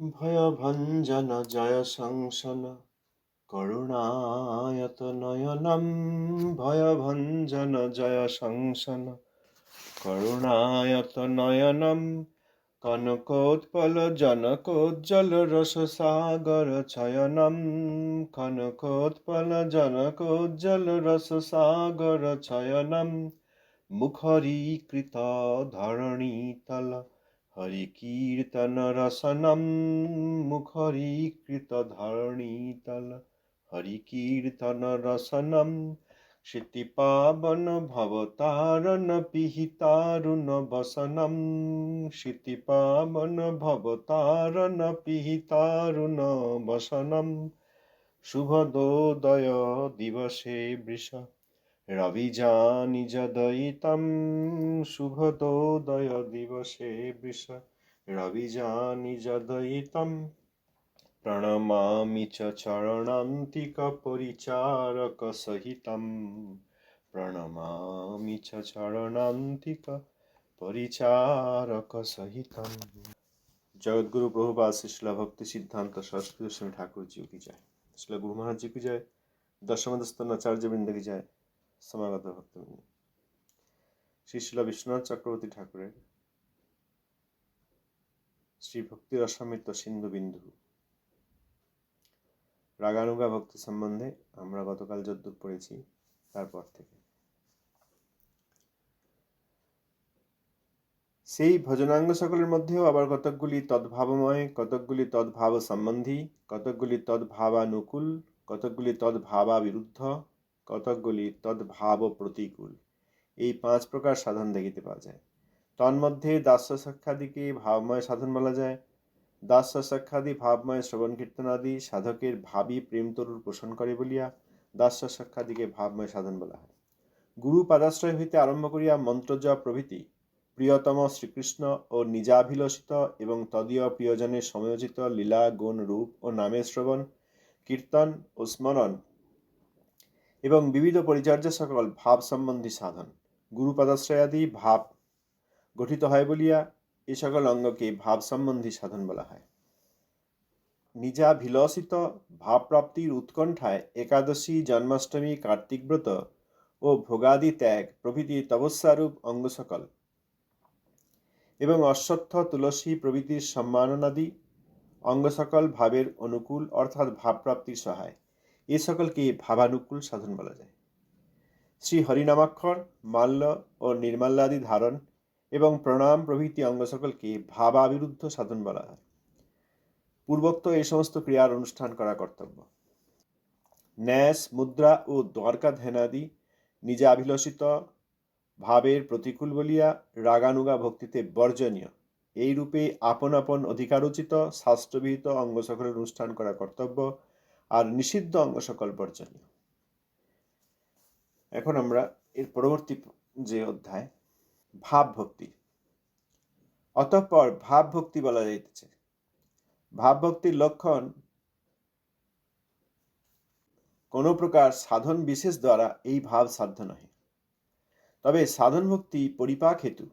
ভয়ভঞ্জন জয় সংসন করুণায়ত নয়নম ভয়ভঞ্জন জয় সংসন করুণায়ত নয়নম কনকোৎপল জনকোজ্জ্বল রস সাগর ছয়নম কনকোৎপল জনকোজ্জ্বল রস সাগর ছয়নম মুখরীকৃত ধরণীতল হরিকীর্তন রসনম মুখরীকৃত ধরণীতল হরিকীর্তন রসনম क्षितिपावन भवतारण पिहितारुण वसनं क्षितिपावन भवतारण पिहितारुण वसनं शुभदोदय दिवसे वृष রবিজানিজদয়িতম শুভদোদয় দিবসে বৃষ। রবিজানিজদয়িতম প্রণমামি চ চরণান্তিকপরিচারকসহিতম প্রণমামি চ চরণান্তিকপরিচারকসহিতম জগদ্গুরু প্রভুপাদ শিশিলা ভক্তি সিদ্ধান্ত সরস্বতী গোস্বামী ঠাকুরজিও কি যায়? শিলা গুরু মহারাজজি কি যায়? দশমদস্তান আচার্যবৃন্দ কি যায়? সমাগত ভক্তবৃন্দ শ্রী শিলা বিশ্বনাথ চক্রবর্তী ঠাকুরের শ্রী ভক্তি রসামৃত সিন্ধু বিন্দু রাগানুগা ভক্তি সম্বন্ধে আমরা গতকাল যদ্দূর পড়েছি, তারপর থেকে। সেই ভজনাঙ্গ সকলের মধ্যেও আবার কতকগুলি তদ্ভাবময়, কতকগুলি তদ্ভাব সম্বন্ধী কতকগুলি তদ্ভাবানুকূল, কতকগুলি তদ্ভাবা বিরুদ্ধ কতকগুলি তদ্ভাব প্রতিকূল এই পাঁচ প্রকার সাধন দেখিতে পাওয়া যায়। তন্মধ্যে দাস্য সাক্ষাদিকে ভাবময় সাধন বলা যায়। দাস সাক্ষাদি ভাবময় শ্রবণ কীর্তনাদি সাধকের ভাবী প্রেমতরুর পোষণ করে বলিয়া দাস সাক্ষাদিকে ভাবময় সাধন বলা হয়। গুরু পাদাশ্রয় হইতে আরম্ভ করিয়া মন্ত্রজপ প্রভৃতি প্রিয়তম শ্রীকৃষ্ণ ও নিজাভিলষিত এবং তদীয় প্রিয়জনের সময়োচিত লীলা, গুণ, রূপ ও নামের শ্রবণ, কীর্তন ও স্মরণ এবং বিবিধ পরিচর্যা সকল ভাব সম্বন্ধী সাধন। গুরু পাদাশ্রয়াদি ভাব গঠিত হয় বলিয়া এ সকল অঙ্গকে ভাব সম্বন্ধী সাধন বলা হয়। নিজা নিজাভিলষিত ভাবপ্রাপ্তির উৎকণ্ঠায় একাদশী, জন্মাষ্টমী, কার্তিক ব্রত ও ভোগাদি ত্যাগ প্রভৃতি তপস্যারূপ অঙ্গ সকল এবং অশ্বত্থ তুলসী প্রভৃতির সম্মাননাদি অঙ্গ সকল ভাবের অনুকূল অর্থাৎ ভাবপ্রাপ্তির সহায়। এ সকলকে ভাবানুকূল সাধন বলা যায়? শ্রী হরিনামাক্ষর, মাল্য ও নির্মাল্যাদি ধারণ এবং প্রণাম প্রভৃতি অঙ্গ সকলকে ভাবাবিরুদ্ধ সাধন বলা হয়? পূর্বোক্ত এই সমস্ত ক্রিয়ার অনুষ্ঠান করা কর্তব্য। ন্যাস, মুদ্রা ও দ্বারকা ধ্যানাদি নিজে আভিলষিত, ভাবের প্রতিকূল বলিয়া রাগানুগা ভক্তিতে বর্জনীয়। এই রূপে আপন আপন অধিকারোচিত, শাস্ত্রবিহিত অঙ্গ সকলের অনুষ্ঠান করা কর্তব্য আর নিষিদ্ধ অঙ্গ সকল বর্জনীয়। এখন আমরা এর পরবর্তী যে অধ্যায় ভাব ভক্তি অতঃপর ভাব ভক্তি বলা যাইতেছে। ভাব ভক্তির লক্ষণ কোনো প্রকার সাধন বিশেষ দ্বারা এই ভাব সাধ্য নহে। তবে সাধন ভক্তি পরিপাক হেতু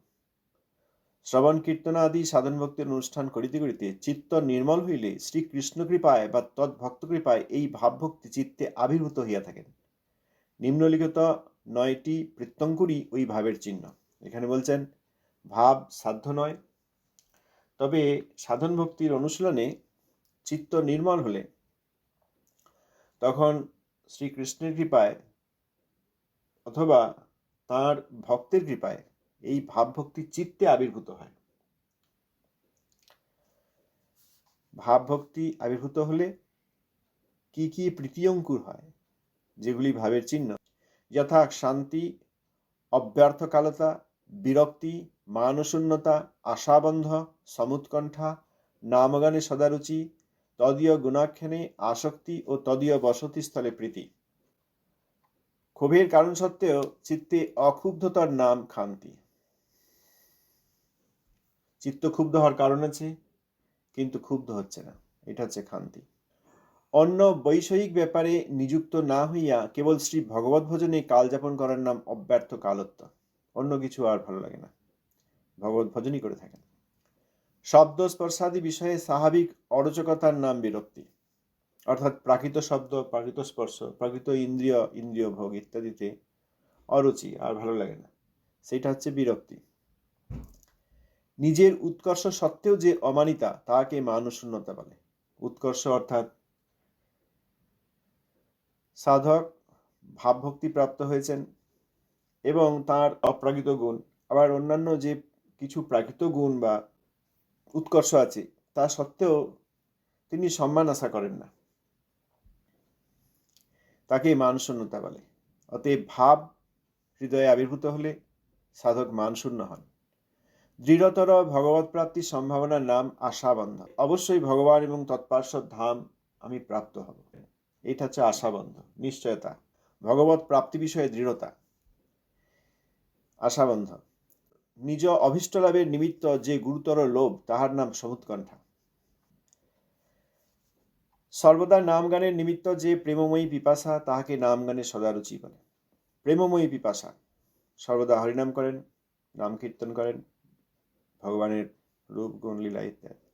শ্রবণ কীর্তন আদি সাধন ভক্তির অনুষ্ঠান করিতে করিতে চিত্ত নির্মল হইলে শ্রীকৃষ্ণ কৃপায় বা তৎভক্ত কৃপায় এই ভাবভক্তি চিত্তে আবির্ভূত হইয়া থাকেন। নিম্নলিখিত নয়টি প্রত্যঙ্কুরই ওই ভাবের চিহ্ন। এখানে বলছেন, ভাব সাধ্য নয়। তবে সাধন ভক্তির অনুশীলনে চিত্ত নির্মল হলে তখন শ্রীকৃষ্ণের কৃপায় অথবা তার ভক্তের কৃপায় এই ভাবভক্তি চিত্তে আবির্ভূত হয়। ভাবভক্তি আবির্ভূত হলে কি কি প্রীতিয়ঙ্কুর হয়, যেগুলি ভাবের চিহ্ন? যথা শান্তি, অব্যর্থকালতা, বিরক্তি মানশূন্যতা আশাবন্ধ, সমুৎকণ্ঠা, নামগানে সদারুচি, তদীয় গুণাখ্যানে আসক্তি ও তদীয় বসতিস্থলে প্রীতি। ক্ষোভের কারণ সত্ত্বেও চিত্তে অক্ষুব্ধতার নাম খান্তি। চিত্ত ক্ষুব্ধ হওয়ার কারণ আছে, কিন্তু ক্ষুব্ধ হচ্ছে না। এটা হচ্ছে খান্তি অন্য বৈষয়িক ব্যাপারে নিযুক্ত না হইয়া কেবল শ্রী ভগবত ভজনে কাল যাপন করার নাম অব্যর্থ কালত্ব। অন্য কিছু আর ভালো লাগে না। ভগবত ভজনই করে থাকেন। শব্দ স্পর্শাদি বিষয়ে স্বাভাবিক অরোচকতার নাম বিরক্তি। অর্থাৎ প্রাকৃত শব্দ, প্রাকৃত স্পর্শ, প্রাকৃত ইন্দ্রিয় ইন্দ্রিয় ভোগ ইত্যাদিতে অরুচি আর ভালো লাগে না। সেটা হচ্ছে বিরক্তি। নিজের উৎকর্ষ সত্ত্বেও যে অমানিতা, তাকে মানশূন্যতা বলে। উৎকর্ষ অর্থাৎ সাধক, ভাবভক্তি প্রাপ্ত হয়েছেন এবং তার অপ্রাকৃত গুণ। আবার অন্যান্য যে কিছু প্রাকৃত গুণ বা উৎকর্ষ আছে, তা সত্ত্বেও তিনি সম্মান আশা করেন না। তাকে মানশূন্যতা বলে। অতএব ভাব হৃদয়ে আবির্ভূত হলে সাধক মানশূন্য হন। দৃঢ়তর ভগবত প্রাপ্তির সম্ভাবনার নাম আশাবন্ধ অবশ্যই ভগবান এবং তৎপার্শ্বদ ধাম আমি প্রাপ্ত হব। এটা হচ্ছে আশাবন্ধ নিশ্চয়তা। ভগবত প্রাপ্তি বিষয়ে দৃঢ়তা। আশাবন্ধ নিজ অভীষ্ট লাভের নিমিত্ত যে গুরুতর লোভ, তাহার নাম সমুৎকণ্ঠা। সর্বদা নাম গানের নিমিত্ত যে প্রেমময়ী পিপাসা, তাহাকে নাম গানে সদারুচি বলে। প্রেমময়ী পিপাসা। সর্বদা হরিনাম করেন, নাম কীর্তন করেন ভগবানের রূপ গুণ লীলা ইত্যাদি।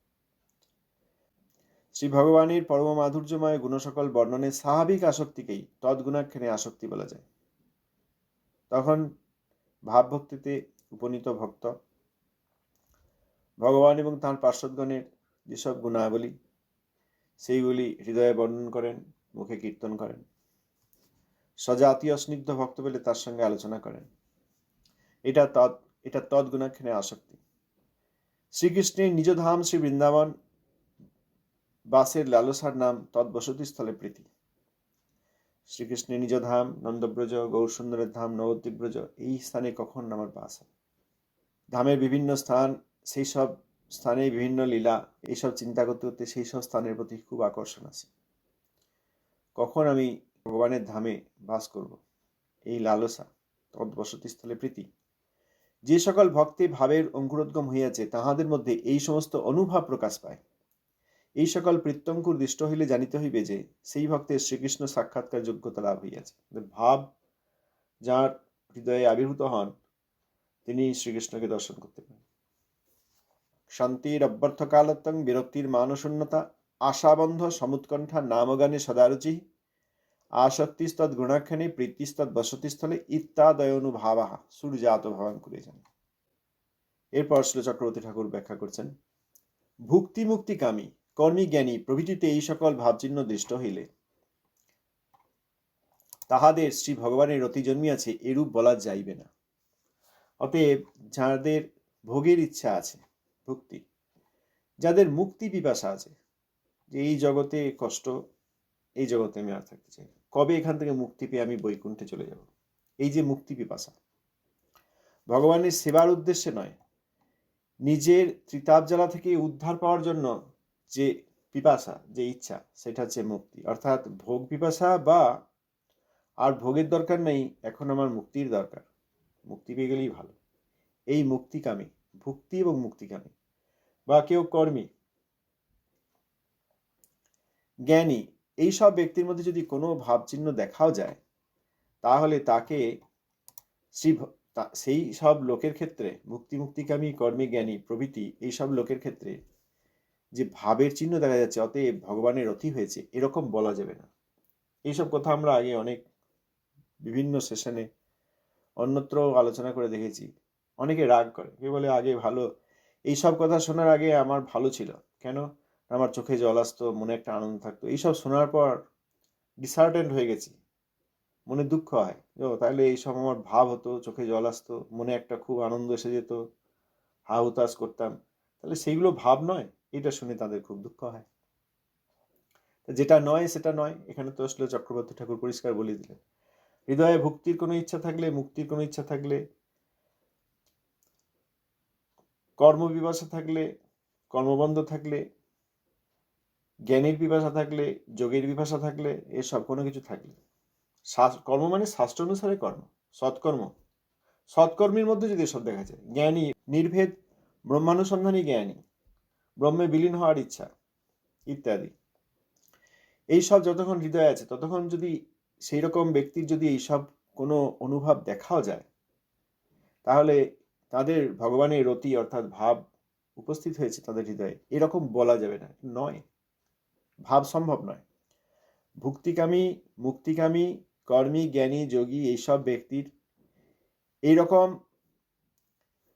শ্রী ভগবানের পরম মাধুর্যময় গুণসকল বর্ণনের স্বাভাবিক আসক্তিকেই তৎগুণাক্ষণে আসক্তি বলা যায়। তখন ভাবভক্তিতে উপনীত ভক্ত, ভগবান এবং তাঁর পার্শ্বদগণের যেসব গুণাবলী, সেইগুলি হৃদয়ে বর্ণন করেন, মুখে কীর্তন করেন। সজাতীয় স্নিগ্ধ ভক্ত পেলে তার সঙ্গে আলোচনা করেন। এটা তৎ এটা তৎগুণাক্ষণে আসক্তি। শ্রীকৃষ্ণের নিজ ধাম শ্রী বৃন্দাবন বাসের লালসার নাম তৎবসতিস্থলে প্রীতি। শ্রীকৃষ্ণের নিজ ধাম নন্দব্রজ, গৌরসুন্দরের ধাম, নবদ্বীপব্রজ, এই স্থানে কখন আমার বাস হয়? ধামের বিভিন্ন স্থান, সেই সব স্থানে বিভিন্ন লীলা এইসব চিন্তা করতে করতে সেই সব স্থানের প্রতি খুব আকর্ষণ আছে। কখন আমি ভগবানের ধামে বাস করব? এই লালসা তৎবসতিস্থলে প্রীতি যে সকল ভক্তি ভাবের অঙ্কুরোদ্গম হইয়াছে, তাহাদের মধ্যে এই সমস্ত অনুভব প্রকাশ পায়। এই সকল প্রত্যঙ্কুর দৃষ্ট হইলে জানিতে হইবে যে, সেই ভক্তের শ্রীকৃষ্ণ সাক্ষাৎকার যোগ্যতা লাভ হইয়াছে। ভাব যার হৃদয়ে আবির্ভূত হন, তিনি শ্রীকৃষ্ণকে দর্শন করতে পারেন। শান্তির অভ্যর্থকালত্বং বিরক্তির মানশূন্যতা আশাবন্ধ সমুৎকণ্ঠা নামগানে সদারুচি। আসক্তিস্তৎ গুণাক্ষণে প্রীতিস্তৎ বসতিস্থলে ইত্যাদয়নুভাবা সূর্যাত ভবান করেছেন এরপর শ্রী চক্রবর্তী ঠাকুর ব্যাখ্যা করছেন ভুক্তি মুক্তিকামী কর্মী জ্ঞানী প্রভৃতিতে এই সকল ভাবচিহ্ন দৃষ্ট হইলে তাহাদের শ্রী ভগবানের রতি জন্মিয়াছে এরূপ বলা যাইবে না অতএব যাদের ভোগের ইচ্ছা আছে, ভক্তি, যাদের মুক্তি পিপাসা আছে, যে এই জগতে কষ্ট, এই জগতে আমি আর থাকতে চাই। কবে এখান থেকে মুক্তি পেয়ে আমি বৈকুণ্ঠে চলে যাব? এই যে মুক্তি পিপাসা। ভগবানের সেবার উদ্দেশ্যে নয়, নিজের ত্রিতাপ জ্বালা থেকে উদ্ধার পাওয়ার জন্য যে পিপাসা, যে ইচ্ছা, সেটা হচ্ছে মুক্তি। অর্থাৎ ভোগ পিপাসা বা আর ভোগের দরকার নেই, এখন আমার মুক্তির দরকার। মুক্তি পেয়ে গেলেই ভালো। এই মুক্তিকামী, ভুক্তি এবং মুক্তিকামী, বা কেউ কর্মী, জ্ঞানী এই সব ব্যক্তির মধ্যে যদি কোনো ভাবচিহ্ন দেখাও যায়, তাহলে তাকে শ্রী সেই সব লোকের ক্ষেত্রে, মুক্তি মুক্তিকামী, কর্মী, জ্ঞানী, প্রভৃতি এই সব লোকের ক্ষেত্রে যে ভাবের চিহ্ন দেখা যাচ্ছে, অতএব ভগবানের অতি হয়েছে, এরকম বলা যাবে না। এইসব কথা আমরা আগে অনেক বিভিন্ন সেশনে অন্যত্র আলোচনা করে দেখেছি। অনেকে রাগ করে। কে বলে, আগে ভালো। এইসব কথা শোনার আগে আমার ভালো ছিল। কেন? আমার চোখে জল আসতো মনে একটা আনন্দ থাকতো। এইসব শোনার পর ডিসার্টেন্ট হয়ে গেছি। মনে দুঃখ হয় ও, তাহলে এইসব আমার ভাব হতো চোখে জল আসতো মনে একটা খুব আনন্দ এসে যেত হা হুতাশ করতাম। তাহলে সেইগুলো ভাব নয় এটা শুনে তাদের খুব দুঃখ হয়। যেটা নয় সেটা নয়। এখানে তো আসলে চক্রবর্তী ঠাকুর পরিষ্কার বলে দিলেন। হৃদয়ে ভক্তির কোনো ইচ্ছা থাকলে মুক্তির কোনো ইচ্ছা থাকলে কর্মবিবাসা থাকলে কর্মবন্ধ থাকলে জ্ঞানের পিপাসা থাকলে, যোগের পিপাসা থাকলে এসব কোনো কিছু থাকলে। কর্ম মানে শাস্ত্র অনুসারে কর্ম, সৎকর্ম। সৎকর্মের মধ্যে যদি এসব দেখা যায়, জ্ঞানী, নির্ভেদ, ব্রহ্মানুসন্ধানী জ্ঞানী, ব্রহ্মে বিলীন হওয়ার ইচ্ছা, ইত্যাদি। এইসব যতক্ষণ হৃদয়ে আছে, ততক্ষণ যদি সেই রকম ব্যক্তির যদি এইসব কোনো অনুভব দেখাও যায়, তাহলে তাদের ভগবানের রতি অর্থাৎ ভাব উপস্থিত হয়েছে তাদের হৃদয়ে। এরকম বলা যাবে না, নয়। ভাব সম্ভব নয়। ভুক্তিকামী, মুক্তিকামী, কর্মী, জ্ঞানী, যোগী এইসব ব্যক্তির এইরকম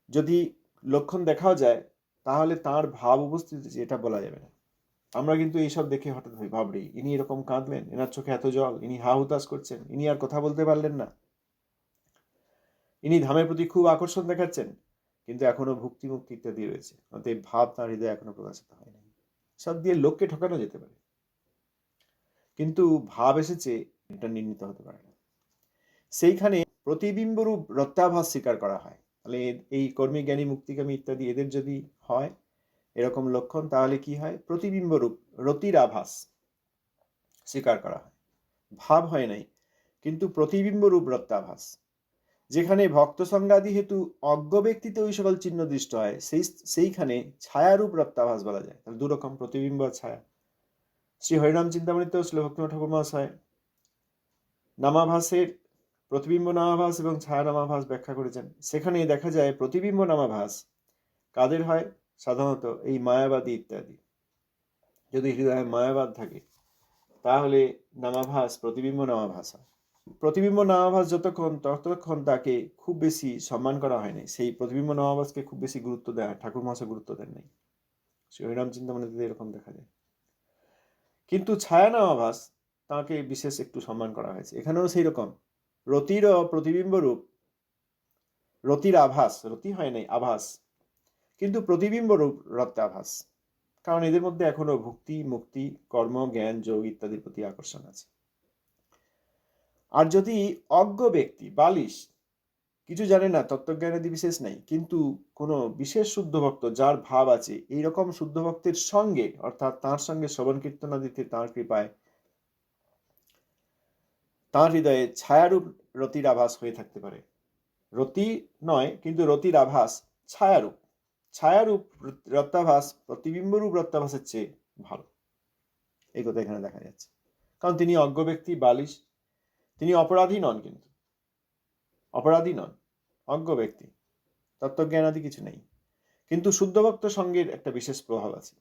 যদি লক্ষণ দেখাও যায়, তাহলে তার ভাব উপস্থিত এটা বলা যাবে না। আমরা কিন্তু এইসব দেখে হঠাৎ ভাই ভাবরি ইনি এরকম কাঁদলেন, এনার চোখে এত জল, ইনি হা হুতাশ করছেন, ইনি আর কথা বলতে পারলেন না। ইনি ধামের প্রতি খুব আকর্ষণ দেখাচ্ছেন, কিন্তু এখনও ভুক্তি মুক্তি ইত্যাদি রয়েছে, অতএব ভাব তার হৃদয়ে এখনও প্রকাশিত হয়নি সব দিয়ে লোককে ঠকানো যেতে পারে। কিন্তু ভাব এসেছে এটা নির্ণীত হতে পারে না। সেইখানে প্রতিবিম্বরূপ রত্যাভাস স্বীকার করা হয়। তাহলে এই কর্মী জ্ঞানী মুক্তিকামী ইত্যাদি এদের যদি হয়, এরকম লক্ষণ, তাহলে কি হয়? প্রতিবিম্বরূপ রতির আভাস স্বীকার করা হয়। ভাব হয় নাই, কিন্তু প্রতিবিম্বরূপ রত্যাভাস যেখানে ভক্ত সংজ্ঞাদি হেতু অজ্ঞ ব্যক্তিতে ওই সকল চিহ্ন দৃষ্ট হয়, সেই, সেইখানে ছায়ারূপ রত্যাভাস বলা যায়। তাহলে দুরকম প্রতিবিম্ব ছায়া। শ্রী হরিনাম চিন্তামণিতেও শ্রী ভক্তিম ঠাকুর মহাশয় নামাভাসের প্রতিবিম্ব নামাভাস এবং ছায়া নামাভাস ব্যাখ্যা করেছেন। সেখানে দেখা যায় প্রতিবিম্ব নামাভাস কাদের হয়? সাধারণত এই মায়াবাদী ইত্যাদি। যদি হৃদয়ে মায়াবাদ থাকে, তাহলে নামাভাস, প্রতিবিম্ব নামাভাস হয়। প্রতিবিম্ব নামাভাস যতক্ষণ, ততক্ষণ তাকে খুব বেশি সম্মান করা হয়নি সেই প্রতিবিম্ব নামাভাসকে খুব বেশি গুরুত্ব দেওয়া ঠাকুর মহাশয় গুরুত্ব দেন নাই। শ্রী হরিরাম চিন্তামণিতে এরকম দেখা যায়। কিন্তু ছায়া নামাভাস তাকে বিশেষ একটু সম্মান করা হয়েছে। এখানেও সেই রকম। রতির প্রতিবিম্ব রূপ, রতির আভাস, রতি হয় নাই, আভাস। কিন্তু প্রতিবিম্ব রূপ রত্যাভাস কারণ এদের মধ্যে এখনও ভক্তি, মুক্তি, কর্ম, জ্ঞান, যোগ ইত্যাদির প্রতি আকর্ষণ আছে। আর যদি অজ্ঞ ব্যক্তি, বালিশ, কিছু জানে না তত্ত্বজ্ঞানাদি বিশেষ নাই, কিন্তু কোনো বিশেষ শুদ্ধ ভক্ত যার ভাব আছে এই রকম শুদ্ধ ভক্তের সঙ্গে, অর্থাৎ তার সঙ্গে শ্রবণ কীর্তনাদিতে তাঁর কৃপায়, তাঁর হৃদয়ে ছায়ারূপ রতির আভাস হয়ে থাকতে পারে। রতি নয়, কিন্তু রতির আভাস ছায়ারূপ। ছায়ারূপ রত্যাভাস প্রতিবিম্বরূপ রত্যাভাসের চেয়ে ভালো। এই কথা এখানে দেখা যাচ্ছে। কারণ তিনি অজ্ঞ ব্যক্তি, বালিশ তিনি অপরাধী নন কিন্তু। অপরাধী নন, অজ্ঞ ব্যক্তি, তত্ত্বজ্ঞান আদি কিছু নেই। কিন্তু শুদ্ধভক্ত সঙ্গের একটা বিশেষ প্রভাব আছে,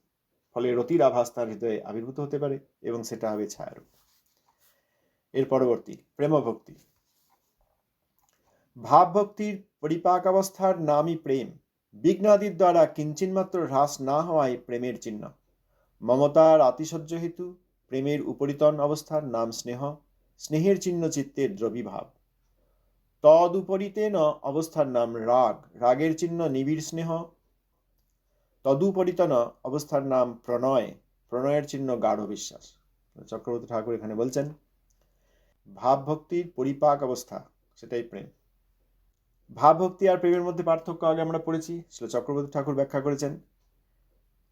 ফলে রতির আভাস তার হৃদয়ে আবির্ভূত হতে পারে এবং সেটা হবে ছায়ারূপ। এর পরবর্তী প্রেম ভক্তি ভাব ভক্তির পরিপাক অবস্থার নামই প্রেম। বিঘ্নাদির দ্বারা কিঞ্চিনমাত্র হ্রাস না হওয়াই প্রেমের চিহ্ন। মমতার আতিশয্য হেতু, প্রেমের উপরিতন অবস্থার নাম স্নেহ স্নেহের চিহ্ন চিত্তের দ্রবিভাব। দ্রবীভাব ন অবস্থার নাম রাগ। রাগের চিহ্ন নিবিড় স্নেহ। তদুপরিতন অবস্থার নাম প্রণয়। প্রণয়ের চিহ্ন গাঢ় বিশ্বাস। চক্রবর্তী ঠাকুর এখানে বলছেন ভাব ভক্তির পরিপাক অবস্থা, সেটাই প্রেম। ভাব ভক্তি আর প্রেমের মধ্যে পার্থক্য আগে আমরা পড়েছি শিল চক্রবর্তী ঠাকুর ব্যাখ্যা করেছেন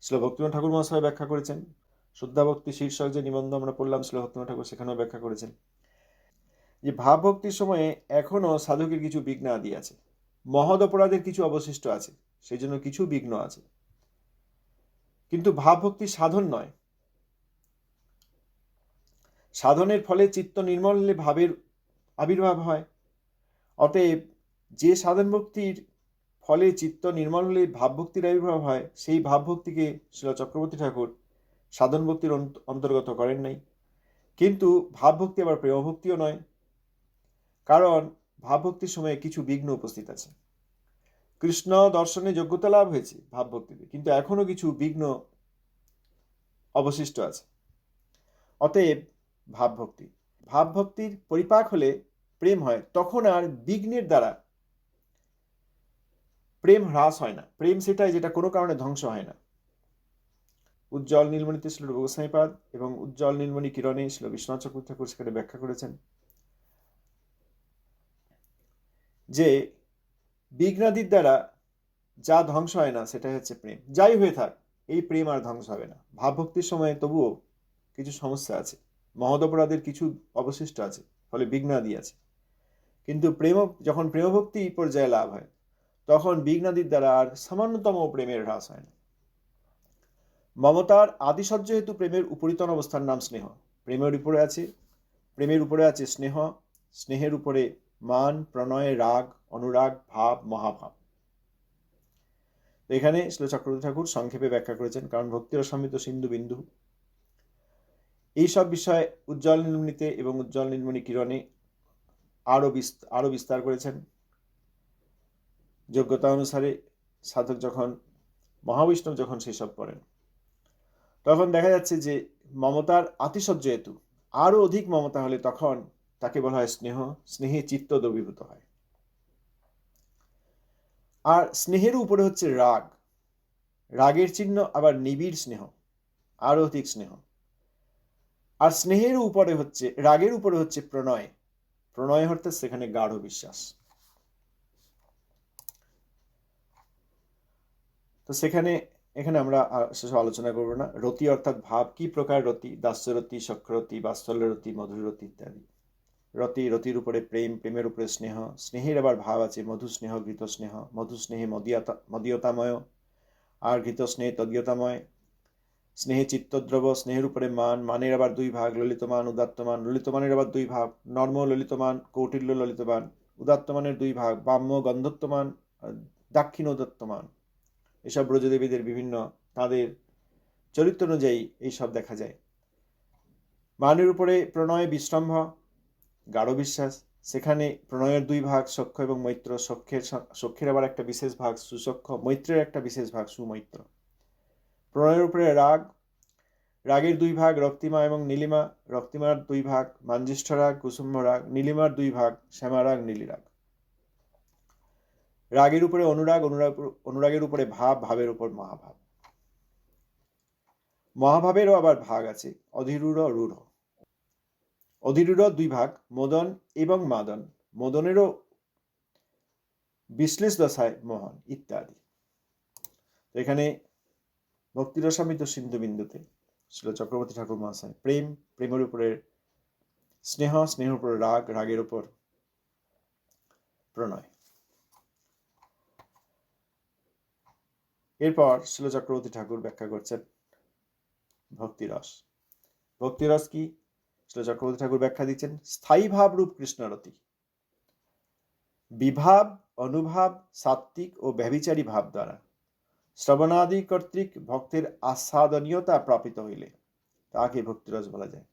শিল ভক্তিমা ঠাকুর মহাশয় ব্যাখ্যা করেছেন শুদ্ধা ভক্তি শীর্ষক যে নিবন্ধ আমরা পড়লাম শিল ভক্তিমা ঠাকুর সেখানেও ব্যাখ্যা করেছেন। যে ভাব ভক্তির সময়ে এখনও সাধকের কিছু বিঘ্ন আদি আছে। মহৎ অপরাধের কিছু অবশিষ্ট আছে সেই জন্য কিছু বিঘ্ন আছে। কিন্তু ভাব ভক্তি সাধন নয়। সাধনের ফলে চিত্ত নির্মল ভাবের আবির্ভাব হয়। অতএব যে সাধন ভক্তির ফলে চিত্ত নির্মল হলে ভাবভক্তির আবির্ভাব হয়, সেই ভাবভক্তিকে শিল চক্রবর্তী ঠাকুর সাধন ভক্তির অন্ত- অন্তর্গত করেন নাই। কিন্তু ভাবভক্তি আবার প্রেমভক্তিও নয়। কারণ ভাবভক্তির সময়ে কিছু বিঘ্ন উপস্থিত আছে। কৃষ্ণ দর্শনে যোগ্যতা লাভ হয়েছে ভাবভক্তিতে, কিন্তু এখনও কিছু বিঘ্ন অবশিষ্ট আছে। অতএব ভাবভক্তি, ভাবভক্তির পরিপাক হলে প্রেম হয়, তখন আর বিঘ্নের দ্বারা প্রেম হ্রাস হয় না। প্রেম সেটাই যেটা কোনো কারণে ধ্বংস হয় না। উজ্জ্বল নীলমণিতে ছিল গোস্বাইপাদ এবং উজ্জ্বল নীলমণি কিরণে ছিল বিশ্বনাথ চক্রবর্তী ঠাকুর সেখানে ব্যাখ্যা করেছেন। যে বিঘ্নাদির দ্বারা যা ধ্বংস হয় না সেটা হচ্ছে প্রেম। যাই হয়ে থাক, এই প্রেম আর ধ্বংস হবে না। ভাবভক্তির সময় তবুও কিছু সমস্যা আছে। মহৎ অপরাধের কিছু অবশিষ্ট আছে, ফলে বিঘ্নাদি আছে। কিন্তু প্রেম, যখন প্রেমভক্তি পর্যায়ে লাভ হয়, তখন বিঘ্নাদির দ্বারা আর সামান্যতম প্রেমের হ্রাস হয় না। মমতার আদিসহ্য হেতু প্রেমের উপরিতন অবস্থার নাম স্নেহ। প্রেমের উপরে আছে, প্রেমের উপরে আছে স্নেহ। স্নেহের উপরে মান, প্রণয়, রাগ, অনুরাগ, ভাব, মহাভাব। এখানে শিল চক্রবর্তী ঠাকুর সংক্ষেপে ব্যাখ্যা করেছেন, কারণ ভক্তির সমৃদ্ধ সিন্ধু বিন্দু। এইসব বিষয়ে উজ্জ্বল নীলমণিতে এবং উজ্জ্বল নীলমণি কিরণে আরও আরও বিস্তার করেছেন। যোগ্যতা অনুসারে সাধক যখন মহাবিষ্ণব যখন সেসব পড়েন তখন দেখা যাচ্ছে যে মমতার আতিশয্য হেতু। আরও অধিক মমতা হলে তখন তাকে বলা হয় স্নেহ, স্নেহে চিত্ত দ্রবীভূত হয়। আর স্নেহের উপরে হচ্ছে রাগ। রাগের চিহ্ন, আবার নিবিড় স্নেহ আরও অধিক স্নেহ। আর স্নেহের উপরে হচ্ছে, রাগের উপরে হচ্ছে প্রণয়। প্রণয় অর্থাৎ সেখানে গাঢ় বিশ্বাস। তো সেখানে, এখানে আমরা সেসব আলোচনা করব না। রতি অর্থাৎ ভাব, কি প্রকার রতি? দাস্যরতি, সক্ররতি, বাৎসল্যরতি, মধুররতি ইত্যাদি। রতি, রতির উপরে প্রেম, প্রেমের উপরে স্নেহ, স্নেহের আবার ভাব আছে, মধু স্নেহ, ঘৃত স্নেহ, মধু স্নেহে মদিয়তা, মদীয়তাময়, আর ঘৃত স্নেহে তদীয়তাময়, স্নেহে চিত্তদ্রব, স্নেহের উপরে মান, মানের আবার দুই ভাগ, ললিতমান, উদাত্তমান, ললিতমানের আবার দুই ভাগ, নর্ম, ললিতমান, কৌটিল্য, ললিতমান, উদাত্তমানের দুই ভাগ বাম্য গন্ধত্বমান দাক্ষিণ উদাত্তমান। এসব ব্রজদেবীদের বিভিন্ন তাদের চরিত্র অনুযায়ী এইসব দেখা যায়। মানের উপরে প্রণয় বিশ্রম্ভ গাঢ় বিশ্বাস। সেখানে প্রণয়ের দুই ভাগ, সখ্য এবং মৈত্র। সখ্যের সখ্যের আবার একটা বিশেষ ভাগ সুসক্ষ মৈত্রের একটা বিশেষ ভাগ, সুমৈত্র। প্রণয়ের উপরে রাগ। রাগের দুই ভাগ, রক্তিমা এবং নীলিমা। রক্তিমার দুই ভাগ মাঞ্জিষ্ঠ রাগ, কুসুম্ভ রাগ। নীলিমার দুই ভাগ, শ্যামা রাগ নীলিরাগ রাগের উপরে অনুরাগ অনুরাগ অনুরাগের উপরে ভাব, ভাবের উপর মহাভাব। মহাভাবেরও আবার ভাগ আছে। অধীরূঢ়, রূঢ়। অধীরূঢ় দুই ভাগ, মদন এবং মাদন। মদনেরও বিশ্লেষ দশায় মোহন, ইত্যাদি। এখানে ভক্তিরসামিত সিন্ধু বিন্দুতে ছিল চক্রবর্তী ঠাকুর মহাশয় প্রেম, প্রেমের উপরে স্নেহ, স্নেহের উপর রাগ, রাগের উপর প্রণয়। এরপর শিল চক্রবর্তী ঠাকুর ব্যাখ্যা করছেন ভক্তিরস। ভক্তিরস কি? শিল চক্রবর্তী ঠাকুর ব্যাখ্যা দিচ্ছেন, স্থায়ী ভাব রূপ কৃষ্ণরতি। বিভাব, অনুভাব, সাত্ত্বিক ও ব্যভিচারী ভাব দ্বারা। শ্রবণাদি কর্তৃক ভক্তের আস্বাদনীয়তা প্রাপিত হইলে, তাকে ভক্তিরস বলা যায়।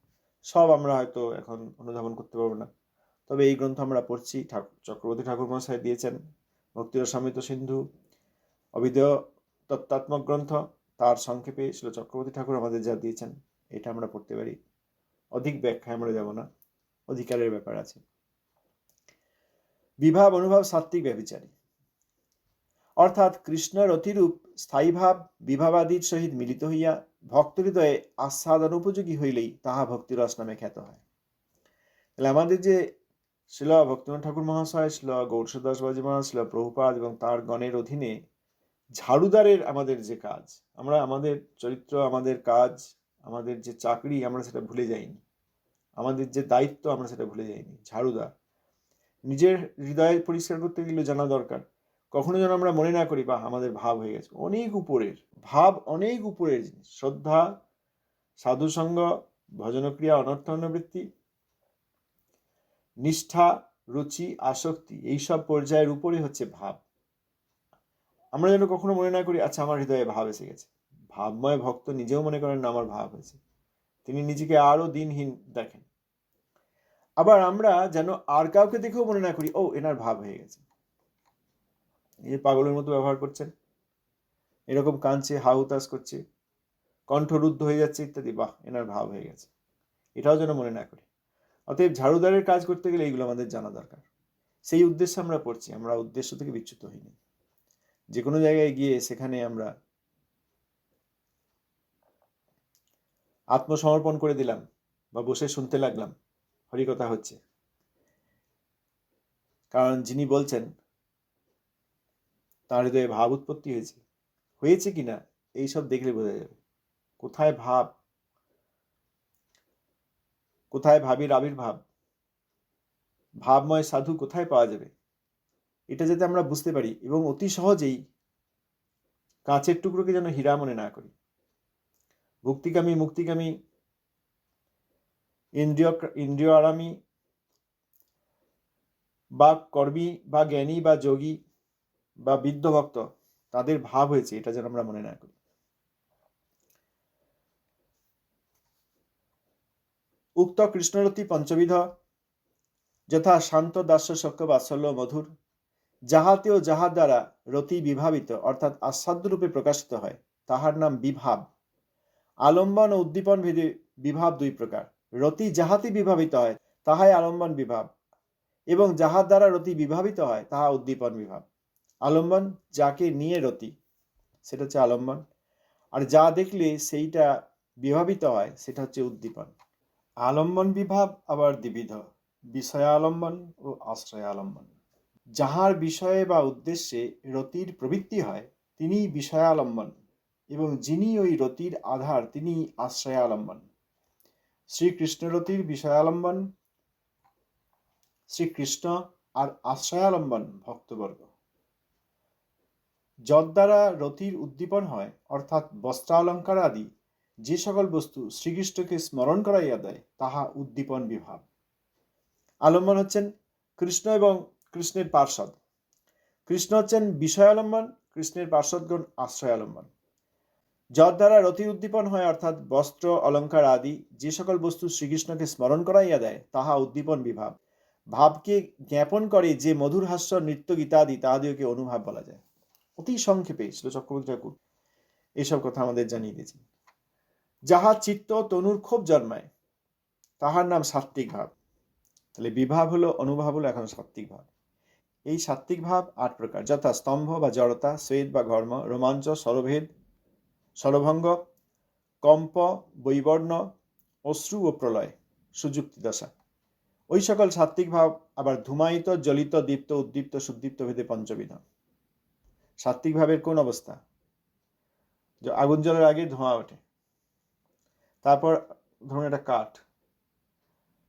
সব আমরা হয়তো এখন অনুধাবন করতে পারব না। তবে এই গ্রন্থ আমরা পড়ছি ঠাকুর চক্রবর্তী ঠাকুর মহাশয় দিয়েছেন, ভক্তিরস সমৃত সিন্ধু অবিদেয় তত্ত্বাত্মক গ্রন্থ। তার সংক্ষেপে ছিল চক্রবর্তী ঠাকুর আমাদের যা দিয়েছেন, এটা আমরা পড়তে পারি। অধিক ব্যাখ্যায় আমরা যাব না, অধিকারের ব্যাপার আছে। বিভাব, অনুভব, সাত্ত্বিক ব্যবিচারী অর্থাৎ কৃষ্ণের অতিরূপ স্থায়ীভাব বিভাবাদির সহিত মিলিত হইয়া ভক্ত হৃদয়ে আস্বাদন উপযোগী হইলেই তাহা ভক্তিরস নামে খ্যাত হয়। তাহলে আমাদের যে শিল ভক্তিনাথ ঠাকুর মহাশয় শিল গৌরসদাস বাজি মহাশয় শিল প্রভুপাদ এবং তার গণের অধীনে ঝাড়ুদারের আমাদের যে কাজ, আমরা আমাদের চরিত্র, আমাদের কাজ, আমাদের যে চাকরি, আমরা সেটা ভুলে যাইনি। আমাদের যে দায়িত্ব, আমরা সেটা ভুলে যাইনি। ঝাড়ুদার নিজের হৃদয় পরিষ্কার করতে গেলে জানা দরকার। কখনো যেন আমরা মনে না করি বা আমাদের ভাব হয়ে গেছে। অনেক উপরের, ভাব অনেক উপরের জিনিস। শ্রদ্ধা, সাধুসঙ্গ, ভজনক্রিয়া অনর্থ অনুবৃত্তি নিষ্ঠা, রুচি, আসক্তি, এইসব পর্যায়ের উপরে হচ্ছে ভাব। আমরা যেন কখনো মনে না করি আচ্ছা আমার হৃদয়ে ভাব এসে গেছে। ভাবময় ভক্ত নিজেও মনে করেন না, আমার ভাব হয়েছে। তিনি নিজেকে আরও দিনহীন দেখেন। আবার আমরা যেন আর কাউকে দেখেও মনে না করি, ও, এনার ভাব হয়ে গেছে। এই পাগলের মতো ব্যবহার করছেন। এরকম কাঁদছে হা হুতাশ করছে, কণ্ঠরুদ্ধ হয়ে যাচ্ছে ইত্যাদি। বাহ, এনার ভাব হয়ে গেছে। এটাও যেন মনে না করি। অতএব ঝাড়ুদারের কাজ করতে গেলে এইগুলো আমাদের জানা দরকার। সেই উদ্দেশ্যে আমরা পড়ছি, আমরা উদ্দেশ্য থেকে বিচ্যুত হইনি। যে কোনো জায়গায় গিয়ে সেখানে আমরা আত্মসমর্পণ করে দিলাম বা বসে শুনতে লাগলাম। হরিকথা হচ্ছে। কারণ যিনি বলছেন, তার হৃদয়ে ভাব উৎপত্তি হয়েছে। হয়েছে কিনা এইসব দেখলে বোঝা যাবে। কোথায় ভাব? কোথায় ভাবির আবির্ভাব? ভাবময় সাধু কোথায় পাওয়া যাবে? এটা যাতে আমরা বুঝতে পারি এবং অতি সহজেই কাঁচের টুকরোকে যেন হীরা মনে না করি। ভক্তিকামী, মুক্তিকামী, ইন্দ্রিয় ইন্দ্রিয় আরামী বা কর্মী বা জ্ঞানী বা যোগী বা বৃদ্ধ ভক্ত, তাদের ভাব হয়েছে, এটা যেন আমরা মনে না করি। উক্ত কৃষ্ণরতি পঞ্চবিধ, যথা শান্ত দাস্য শক্য বাৎসল্য মধুর, যাহাতেও ও যাহার দ্বারা রতি বিভাবিত, অর্থাৎ আস্বাদ্য রূপে প্রকাশিত হয়, তাহার নাম বিভাব। আলম্বন ও উদ্দীপন ভেদে বিভাব দুই প্রকার। রতি যাহাতে বিভাবিত হয়, তাহাই আলম্বন বিভাব। এবং যাহার দ্বারা রতি বিভাবিত হয়, তাহা উদ্দীপন বিভাব। আলম্বন যাকে নিয়ে রতি, সেটা হচ্ছে আলম্বন। আর যা দেখলে সেইটা বিভাবিত হয়, সেটা হচ্ছে উদ্দীপন। আলম্বন বিভাব আবার দ্বিবিধ, বিষয়ালম্বন ও আশ্রয়ালম্বন। যাহার বিষয়ে বা উদ্দেশ্যে রতির প্রবৃত্তি হয় তিনি বিষয়ালম্বন। এবং যিনি ওই রতির আধার, তিনি আশ্রয়ালম্বন। শ্রীকৃষ্ণরতির বিষয়ালম্বন, শ্রীকৃষ্ণ আর আশ্রয়ালম্বন ভক্তবর্গ। যদ্বারা রতির উদ্দীপন হয়, অর্থাৎ বস্ত্রালঙ্কার আদি, যে সকল বস্তু শ্রীকৃষ্ণকে স্মরণ করাইয়া দেয়, তাহা উদ্দীপন বিভাব। আলম্বন হচ্ছেন কৃষ্ণ এবং কৃষ্ণের পার্শ্বদ। কৃষ্ণ হচ্ছেন বিষয়ালম্বন, কৃষ্ণের পার্শ্বদগণ আশ্রয়ালম্বন। যর দ্বারা রতি উদ্দীপন হয় অর্থাৎ বস্ত্র অলঙ্কার আদি যে সকল বস্তু শ্রীকৃষ্ণকে স্মরণ করাইয়া দেয়, তাহা উদ্দীপন বিভাব। ভাবকে জ্ঞাপন করে যে মধুর হাস্য, নৃত্য, গীতাদি, তাহাদিওকে অনুভাব বলা যায়। অতি সংক্ষেপে ছিল চক্রবর্তী ঠাকুর এইসব কথা আমাদের জানিয়ে দিয়েছেন। যাহা চিত্ত তনুর খুব জন্মায়, তাহার নাম সাত্ত্বিক ভাব। তাহলে বিভাব হলো, অনুভাব হলো এখন সাত্ত্বিক ভাব। এই সাত্ত্বিক ভাব আট প্রকার। যথা স্তম্ভ বা জড়তা, শ্বেত বা ঘর্ম, রোমাঞ্চ, স্বরভেদ স্বরভঙ্গ, কম্প, বৈবর্ণ, অশ্রু ও প্রলয়, সুযুক্তি দশা। ওই সকল সাত্ত্বিক ভাব আবার ধুমায়িত, জ্বলিত, দীপ্ত, উদ্দীপ্ত, সুদীপ্ত ভেদে পঞ্চবিধ। সাত্ত্বিক ভাবের কোন অবস্থা? যে আগুন জ্বলার আগে ধোঁয়া ওঠে। তারপর ধরুন একটা কাঠ।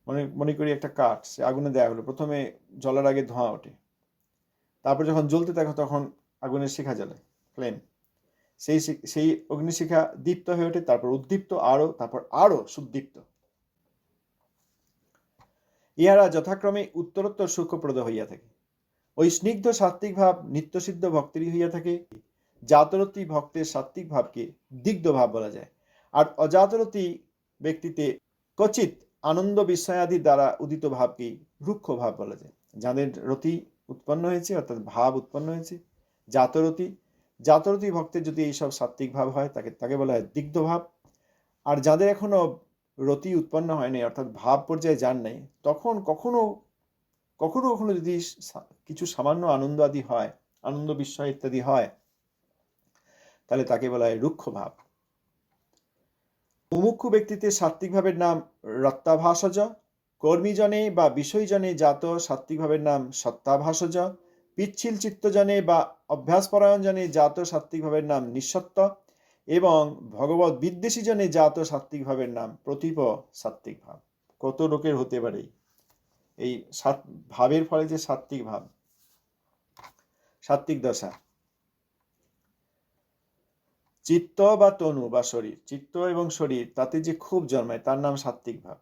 মনে মনে করি একটা কাঠ, সে আগুনে দেওয়া হলো। প্রথমে জলের আগে ধোঁয়া ওঠে। তারপর যখন জ্বলতে থাকে তখন আগুনের শিখা জ্বলে ফ্লেম সেই সেই অগ্নিশিখা দীপ্ত হয়ে ওঠে, তারপর উদ্দীপ্ত আরও, তারপর আরও সুদীপ্ত। ইহারা যথাক্রমে উত্তরোত্তর সুখপ্রদ হইয়া থাকে। ওই স্নিগ্ধ সাত্ত্বিক ভাব নিত্যসিদ্ধ ভক্তেরই হইয়া থাকে। জাতরতি ভক্তের সাত্ত্বিক ভাবকে দিগ্ধ ভাব বলা যায়। আর অজাতরতি ব্যক্তিতে কচিত আনন্দ বিস্ময়াদি দ্বারা উদিত ভাবকেই রুক্ষ ভাব বলা যায়। যাদের রতি উৎপন্ন হয়েছে, অর্থাৎ ভাব উৎপন্ন হয়েছে জাতরতি জাতরতি ভক্তের যদি এইসব সাত্ত্বিক ভাব হয়, তাকে তাকে বলা হয় দিগ্ধ ভাব আর যাদের এখনও রতি উৎপন্ন হয়নি, অর্থাৎ ভাব পর্যায়ে যান নাই, তখন কখনো কখনো কখনো যদি কিছু সামান্য আনন্দ আদি হয়, আনন্দ বিস্ময় ইত্যাদি হয়, তাহলে তাকে বলা হয় রুক্ষ ভাব মুমুক্ষু ব্যক্তিতে সাত্ত্বিক ভাবের নাম রত্তাভাসজ, কর্মীজনে বা বিষয়জনে জাত সাত্ত্বিক ভাবের নাম সত্তাভাসজ পিচ্ছিল চিত্তজনে বা অভ্যাসপরায়ণ জনে জাত সাত্ত্বিক ভাবের নাম নিঃসত্ব এবং ভগবত বিদ্বেষী জনে জাত সাত্ত্বিক ভাবের নাম প্রতীপ সাত্ত্বিক ভাব। কত লোকের হতে পারে? এই সাত, ভাবের ফলে যে সাত্ত্বিক ভাব। সাত্ত্বিক দশা। চিত্ত বা তনু বা শরীর, চিত্ত এবং শরীর তাতে যে খুব জন্মায় তার নাম সাত্ত্বিক ভাব।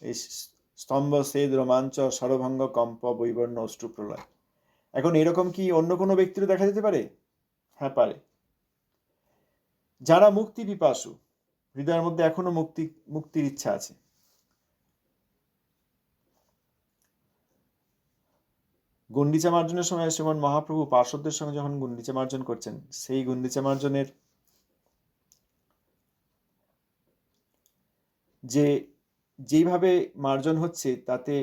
এই স্তম্ভ, সেদ, রোমাঞ্চ সরভঙ্গ কম্প, বৈবর্ণ অষ্টু প্রলয়। এখন এরকম কি অন্য কোনো ব্যক্তিরও দেখা যেতে পারে? হ্যাঁ পারে। যারা মুক্তি পিপাসু, হৃদয়ের মধ্যে এখনও মুক্তি, মুক্তির ইচ্ছা আছে। গুন্ডিচা মার্জনের সময় শ্রীমন মহাপ্রভু পার্শ্বদের সঙ্গে যখন গুন্ডিচা মার্জন করছেন, সেই গুন্ডিচা মার্জনের যে, যেইভাবে মার্জন হচ্ছে, তাতে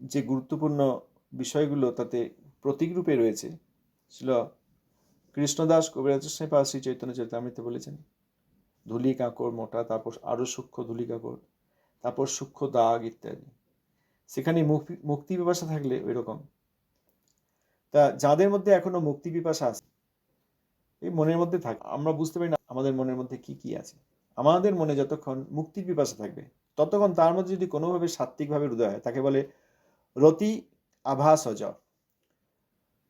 যে গুরুত্বপূর্ণ বিষয়গুলো, তাতে প্রতীক রূপে রয়েছে। ছিল কৃষ্ণদাস, কবিরাজ পা শ্রী চৈতন্য চরিতামৃতে বলেছেন। ধুলি, কাঁকড়, মোটা, তারপর আরও সূক্ষ্ম ধুলি, কাঁকড়, তারপর সূক্ষ্ম দাগ ইত্যাদি। সেখানে মুক্তি- মুক্তি পিপাসা থাকলে ওই রকম তা যাদের মধ্যে এখনও মুক্তি পিপাসা আছে, এই মনের মধ্যে থাকে, আমরা বুঝতে পারি না আমাদের মনের মধ্যে কি কি আছে। আমাদের মনে যতক্ষণ মুক্তির পিপাসা থাকবে, ততক্ষণ তার মধ্যে যদি কোনোভাবে সাত্ত্বিকভাবে হৃদয় হয়, তাকে বলে রতি আভাস আভাসজ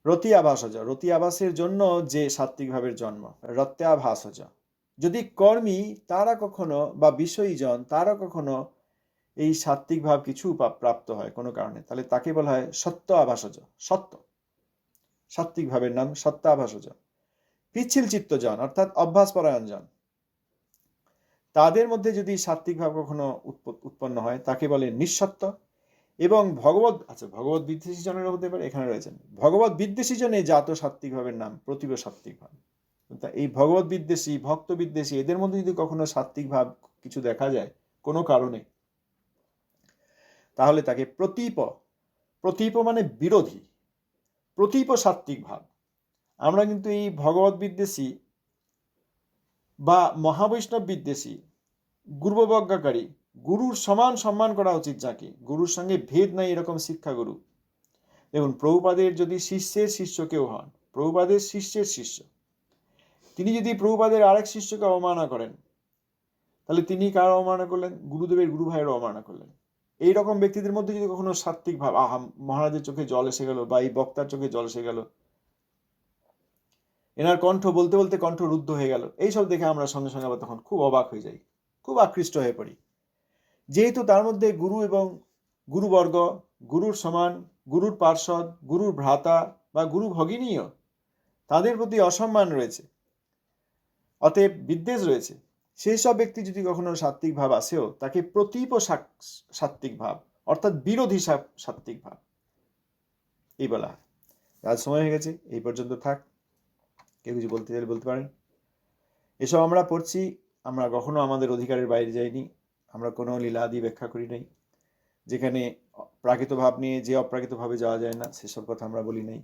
রতি আভাসজ রতি আভাসের জন্য যে সাত্ত্বিক ভাবের জন্ম রত্যে আভাসজ। যদি কর্মী, তারা কখনো বা বিষয়ীজন, তারা কখনো এই সাত্ত্বিক ভাব কিছু প্রাপ্ত হয় কোনো কারণে, তাহলে তাকে বলা হয় সত্য আভাসজ, সত্য। সাত্ত্বিক ভাবের নাম সত্তাভাসজন পিচ্ছিল চিত্তজন, অর্থাৎ অভ্যাস পরায়ণজন তাদের মধ্যে যদি সাত্ত্বিক ভাব কখনো উৎপন্ন হয়, তাকে বলে নিঃসত্ত্ব। এবং ভগবত আচ্ছা ভগবত বিদ্বেষী জনের হতে পারে, এখানে রয়েছেন। ভগবত বিদ্বেষী জনে জাত সাত্ত্বিক ভাবের নাম প্রতিভ সাত্ত্বিক ভাব। তা এই ভগবত বিদ্বেষী, ভক্ত বিদ্বেষী, এদের মধ্যে যদি কখনো সাত্ত্বিক ভাব কিছু দেখা যায়, কোনো কারণে, তাহলে তাকে প্রতীপ প্রতীপ মানে বিরোধী, প্রতীপ সাত্ত্বিক ভাব। আমরা কিন্তু এই ভগবত বিদ্বেষী বা মহাবৈষ্ণব বিদ্বেষী গুরুবজ্ঞাকারী গুরুর সমান সম্মান করা উচিত যাকে। গুরুর সঙ্গে ভেদ নাই এরকম শিক্ষাগুরু। দেখুন, প্রভুপাদের যদি শিষ্যের শিষ্য কেউ হন, প্রভুপাদের শিষ্যের শিষ্য। তিনি যদি প্রভুপাদের আরেক শিষ্যকে অবমাননা করেন, তাহলে তিনি কার অবমাননা করলেন? গুরুদেবের গুরু ভাইয়ের অবমাননা করলেন। এই রকম ব্যক্তিদের মধ্যে যদি কখনো সাত্ত্বিক ভাব, আহা, মহারাজের চোখে জল এসে গেল বা এই বক্তার চোখে জল এসে গেল। এনার কণ্ঠ বলতে বলতে কণ্ঠ রুদ্ধ হয়ে গেল। এইসব দেখে আমরা সঙ্গে সঙ্গে আবার তখন খুব অবাক হয়ে যাই, খুব আকৃষ্ট হয়ে পড়ি। যেহেতু তার মধ্যে গুরু এবং গুরুবর্গ, গুরুর সমান, গুরুর পার্ষদ, গুরুর ভ্রাতা বা গুরু ভগিনীয় তাদের প্রতি অসম্মান রয়েছে। অতএব বিদ্বেষ রয়েছে। সেই সব ব্যক্তি যদি কখনো সাত্ত্বিক ভাব আসেও তাকে প্রতীপ সাত্ত্বিক ভাব, অর্থাৎ বিরোধী সাত্ত্বিক ভাব এই বলা আজ সময় হয়ে গেছে, এই পর্যন্ত থাক। কেউ কিছু বলতে চাইলে বলতে পারেন। এসব আমরা পড়ছি, আমরা কখনো আমাদের অধিকারের বাইরে যাইনি। আমরা কোনো লীলা আদি ব্যাখ্যা করি নাই। যেখানে প্রাকৃত ভাব নিয়ে যে অপ্রাকৃত ভাবে যাওয়া যায় না সেসব কথা আমরা বলি নাই।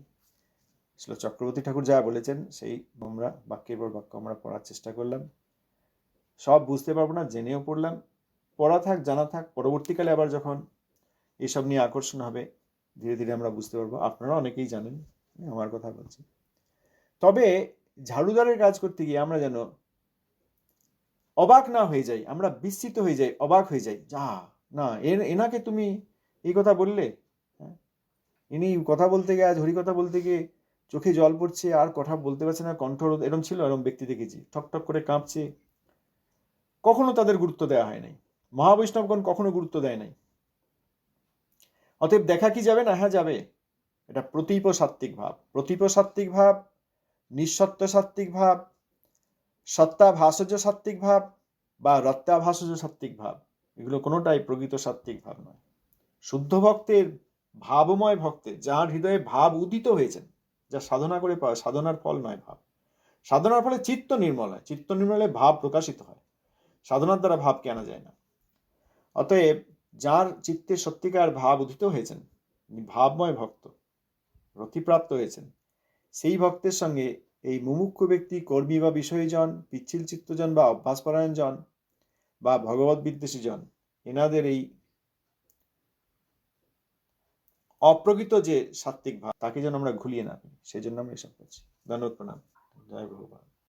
শ্রী চক্রবর্তী ঠাকুর যা বলেছেন, সেই আমরা বাক্যের পর বাক্য আমরা পড়ার চেষ্টা করলাম। সব বুঝতে পারব না, জেনেও পড়লাম। পড়া থাক, জানা থাক, পরবর্তীকালে আবার যখন এসব নিয়ে আকর্ষণ হবে, ধীরে ধীরে আমরা বুঝতে পারব। আপনারা অনেকেই জানেন, আমি আমার কথা বলছি। তবে ঝাড়ুদারের কাজ করতে গিয়ে আমরা যেন অবাক না হয়ে যাই, আমরা বিস্মিত হয়ে যাই, অবাক হয়ে যাই, যা, না এর এনাকে তুমি এই কথা বললে? হ্যাঁ? ইনি কথা বলতে গিয়ে, আজ হরি কথা বলতে গিয়ে চোখে জল পড়ছে, আর কথা বলতে পারছে না কণ্ঠরোধ এরম ছিল, এরম ব্যক্তি দেখেছি, ঠক ঠক করে কাঁপছে। কখনো তাদের গুরুত্ব দেওয়া হয় নাই। মহাবৈষ্ণবগণ কখনো গুরুত্ব দেয় নাই। অতএব দেখা কি যাবে না? হ্যাঁ যাবে। এটা প্রতীপ সাত্ত্বিক ভাব। প্রতীপ সাত্ত্বিক ভাব নিঃসত্ত্ব সাত্ত্বিক ভাব সত্তা ভাষজ সাত্ত্বিক ভাব বা রত্তা ভাষজ সাত্ত্বিক ভাব, এগুলো কোনোটাই প্রকৃত সাত্ত্বিক ভাব নয়। শুদ্ধ ভক্তের, ভাবময় ভক্তে যার হৃদয়ে ভাব উদিত হয়েছেন যা সাধনা করে পাওয়া, সাধনার ফল নয় ভাব। সাধনার ফলে চিত্ত নির্মল হয়, চিত্ত নির্মলে ভাব প্রকাশিত হয়। সাধনার দ্বারা ভাবকে আনা যায় না। অতএব যার চিত্তে সত্যিকার ভাব উদিত হয়েছেন ভাবময় ভক্ত রতিপ্রাপ্ত হয়েছেন, সেই ভক্তের সঙ্গে এই মুমুক্ষু ব্যক্তি কর্মী বা বিষয়ীজন পিচ্ছিল চিত্তজন বা অভ্যাসপরায়ণ জন বা ভগবত বিদ্বেষী জন, এনাদের এই অপ্রকৃত যে সাত্ত্বিক ভাব, তাকে যেন আমরা ঘুলিয়ে না সেই জন্য আমরা এসব করছি। ধন্যবাদ, প্রণাম। জয় ভগবান।